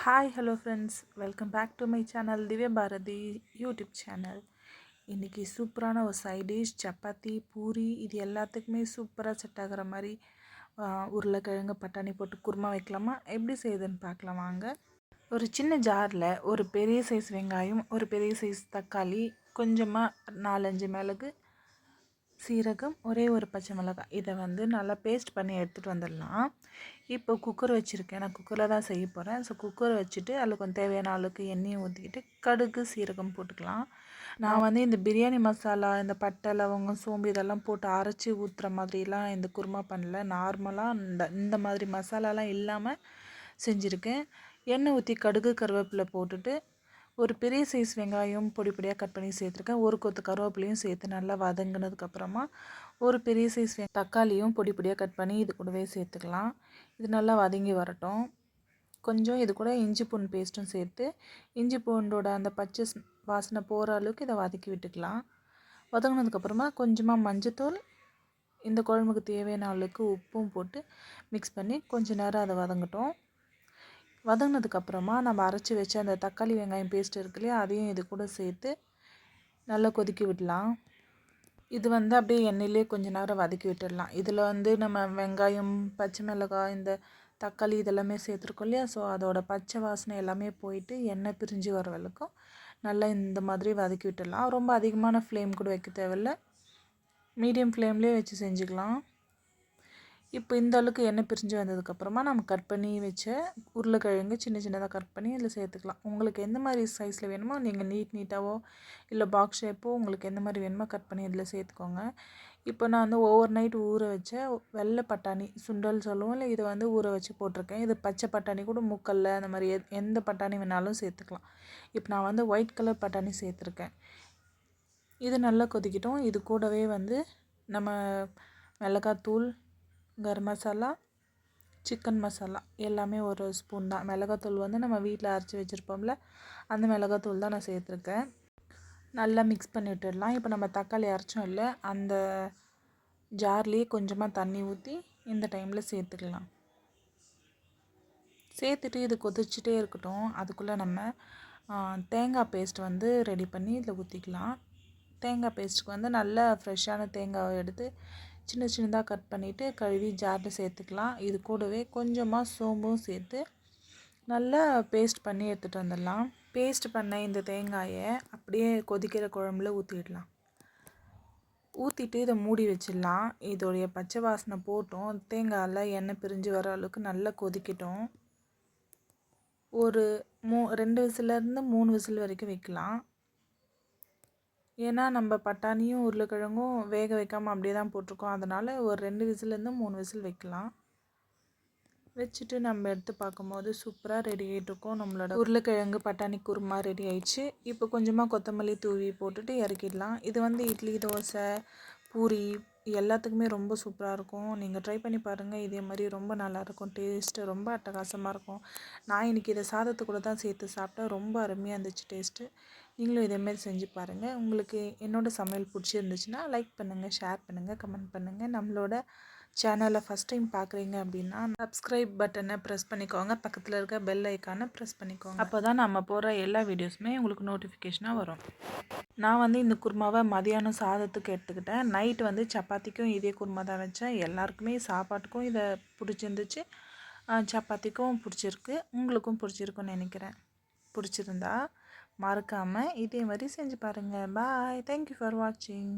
Hi hello friends welcome back to my channel Divya Bharathi YouTube channel இன்றைக்கி சூப்பரான ஒரு side dish chapati puri இது எல்லாத்துக்குமே சூப்பராக செட் ஆகிற மாதிரி உருளைக்கிழங்கு பட்டாணி போட்டு குருமா வைக்கலாமா? எப்படி செய்யுதுன்னு பார்க்கலாம் வாங்க. ஒரு சின்ன ஜாரில் ஒரு பெரிய சைஸ் வெங்காயம் ஒரு பெரிய சைஸ் தக்காளி கொஞ்சமாக நாலஞ்சு மிளகு சீரகம் ஒரே ஒரு பச்சை மிளகாய். இதை வந்து நல்லா பேஸ்ட் பண்ணி எடுத்துகிட்டு வந்துடலாம். இப்போ குக்கர் வச்சுருக்கேன். நான் குக்கரில் தான் செய்ய போகிறேன் ஸோ குக்கர் வச்சுட்டு அதில் கொஞ்சம் தேவையான அளவுக்கு எண்ணெயை ஊற்றிக்கிட்டு கடுகு சீரகம் போட்டுக்கலாம். நான் வந்து இந்த பிரியாணி மசாலா இந்த பட்டை லவங்கம் சோம்பு இதெல்லாம் போட்டு அரைச்சி ஊற்றுற மாதிரிலாம் இந்த குருமா பண்ணல. நார்மலாக இந்த இந்த மாதிரி மசாலாலாம் இல்லாமல் செஞ்சுருக்கேன். எண்ணெய் ஊற்றி கடுகு கருவேப்பிலை போட்டுட்டு ஒரு பெரிய சைஸ் வெங்காயம் பொடி பொடியாக கட் பண்ணி சேர்த்துருக்கேன். ஒரு கொத்து கருவேப்பிலையும் சேர்த்து நல்லா வதங்கினதுக்கப்புறமா ஒரு பெரிய சைஸ் தக்காளியும் பொடி பொடியாக கட் பண்ணி இது கூடவே சேர்த்துக்கலாம். இது நல்லா வதங்கி வரட்டும். கொஞ்சம் இது கூட இஞ்சி பூண்டு பேஸ்ட்டும் சேர்த்து இஞ்சி பூண்டோட அந்த பச்சை வாசனை போகிற அளவுக்கு இதை வதக்கி விட்டுக்கலாம். வதங்கினதுக்கப்புறமா கொஞ்சமாக மஞ்சத்தூள் இந்த குழம்புக்கு தேவையான அளவுக்கு உப்பும் போட்டு மிக்ஸ் பண்ணி கொஞ்சம் நேரம் அதை வதங்கட்டும். வதங்கினதுக்கப்புறமா நம்ம அரைச்சி வச்ச அந்த தக்காளி வெங்காயம் பேஸ்ட் இருக்கு இல்லையா அதையும் இது கூட சேர்த்து நல்லா கொதிக்க விடலாம். இது வந்து அப்படியே எண்ணெயிலே கொஞ்ச நேரம் வதக்கி விட்டுடலாம். இதில் வந்து நம்ம வெங்காயம் பச்சை மிளகாய் இந்த தக்காளி இதெல்லாமே சேர்த்துருக்கோம் இல்லையா ஸோ அதோடய பச்சை வாசனை எல்லாமே போயிட்டு எண்ணெய் பிரிஞ்சு வர வரைக்கும் நல்லா இந்த மாதிரி வதக்கி விட்டுடலாம். ரொம்ப அதிகமான ஃப்ளேம் கூட வைக்க தேவையில்ல. மீடியம் ஃப்ளேம்லேயே வச்சு செஞ்சுக்கலாம். இப்போ இந்த அளவுக்கு எண்ணெய் பிரிஞ்சு வந்ததுக்கப்புறமா நம்ம கட் பண்ணி வச்ச உருளைக்கிழங்கு சின்ன சின்னதாக கட் பண்ணி இதில் சேர்த்துக்கலாம். உங்களுக்கு எந்த மாதிரி சைஸில் வேணுமோ நீங்கள் நீட் நீட்டாவோ இல்லை பாக்ஸ் ஷேப்போ உங்களுக்கு எந்த மாதிரி வேணுமோ கட் பண்ணி இதில் சேர்த்துக்கோங்க. இப்போ நான் வந்து ஓவர் நைட் ஊற வச்ச வெள்ளை பட்டாணி சுண்டல் சொல்லுவோம் இல்லை இதை வந்து ஊற வச்சு போட்டிருக்கேன். இது பச்சை பட்டாணி கூட முக்கல்ல அந்த மாதிரி எந்த பட்டாணி வேணாலும் சேர்த்துக்கலாம். இப்போ நான் வந்து ஒயிட் கலர் பட்டாணி சேர்த்துருக்கேன். இது நல்லா கொதிக்கிட்டோம். இது கூடவே வந்து நம்ம மிளகாத்தூள் கரம் மசாலா சிக்கன் மசாலா எல்லாமே ஒரு ஸ்பூன் தான். மிளகாத்தூள் வந்து நம்ம வீட்டில் அரைச்சி வச்சுருப்போம்ல அந்த மிளகாத்தூள் தான் நான் சேர்த்துருக்கேன். நல்லா மிக்ஸ் பண்ணி விட்டுடலாம். இப்போ நம்ம தக்காளி அரைச்சோம் இல்லை அந்த ஜார்லேயே கொஞ்சமாக தண்ணி ஊற்றி இந்த டைமில் சேர்த்துக்கலாம். சேர்த்துட்டு இது கொதிச்சுட்டே இருக்கட்டும். அதுக்குள்ளே நம்ம தேங்காய் பேஸ்ட் வந்து ரெடி பண்ணி இதில் ஊற்றிக்கலாம் தேங்காய் பேஸ்ட்டுக்கு வந்து நல்ல ஃப்ரெஷ்ஷான தேங்காவை எடுத்து சின்ன சின்னதாக கட் பண்ணிவிட்டு கழுவி ஜாரில் சேர்த்துக்கலாம். இது கூடவே கொஞ்சமாக சோம்பும் சேர்த்து நல்லா பேஸ்ட் பண்ணி எடுத்துகிட்டு வந்துடலாம். பேஸ்ட் பண்ண இந்த தேங்காயை அப்படியே கொதிக்கிற குழம்புல ஊற்றிடலாம் ஊற்றிட்டு இதை மூடி வச்சிடலாம். இதோடைய பச்சை வாசனை போட்டோம். தேங்காயில் எண்ணெய் பிரிஞ்சு வர அளவுக்கு நல்லா கொதிக்கட்டும். ஒரு மூ ரெண்டு விசிலேருந்து மூணு விசில் வரைக்கும் வைக்கலாம். ஏன்னா நம்ம பட்டாணியும் உருளைக்கிழங்கும் வேக வைக்காமல் அப்படியே தான் போட்டிருக்கோம். அதனால் ஒரு ரெண்டு விசிலேருந்து மூணு விசில் வைக்கலாம். வச்சுட்டு நம்ம எடுத்து பார்க்கும்போது சூப்பராக ரெடி ஆகிட்டுருக்கோம் நம்மளோட உருளைக்கிழங்கு பட்டாணி குருமா ரெடி ஆயிடுச்சு. இப்போ கொஞ்சமாக கொத்தமல்லி தூவி போட்டுட்டு இறக்கிடலாம். இது வந்து இட்லி தோசை பூரி எல்லாத்துக்குமே ரொம்ப சூப்பராக இருக்கும். நீங்கள் ட்ரை பண்ணி பாருங்கள் இதே மாதிரி ரொம்ப நல்லாயிருக்கும் டேஸ்ட்டு ரொம்ப அட்டகாசமாக இருக்கும். நான் இன்றைக்கி இதை சாதத்து கூட தான் சேர்த்து சாப்பிட்டேன். ரொம்ப அருமையாக இருந்துச்சு டேஸ்ட்டு நீங்களும் இதேமாரி செஞ்சு பாருங்கள் உங்களுக்கு என்னோடய சமையல் பிடிச்சிருந்துச்சுன்னா லைக் பண்ணுங்கள் ஷேர் பண்ணுங்கள் கமெண்ட் பண்ணுங்கள் நம்மளோட சேனலை ஃபஸ்ட் டைம் பார்க்குறீங்க அப்படின்னா சப்ஸ்கிரைப் பட்டனை ப்ரெஸ் பண்ணிக்கோங்க. பக்கத்தில் இருக்க பெல் ஐக்கானை ப்ரெஸ் பண்ணிக்கோங்க. அப்போ தான் நம்ம போகிற எல்லா வீடியோஸுமே உங்களுக்கு நோட்டிஃபிகேஷனாக வரும். நான் வந்து இந்த குருமாவை மதியானம் சாதத்துக்கு எடுத்துக்கிட்டேன். நைட்டு வந்து சப்பாத்திக்கும் இதே குருமா தான் வச்சேன். எல்லாருக்குமே சாப்பாட்டுக்கும் இதை பிடிச்சிருந்துச்சு. சப்பாத்திக்கும் பிடிச்சிருக்கு. உங்களுக்கும் பிடிச்சிருக்குன்னு நினைக்கிறேன். பிடிச்சிருந்தா மறக்காமல் இதே மாதிரி செஞ்சு பாருங்கள் பாய் தேங்க்யூ ஃபார் வாட்சிங்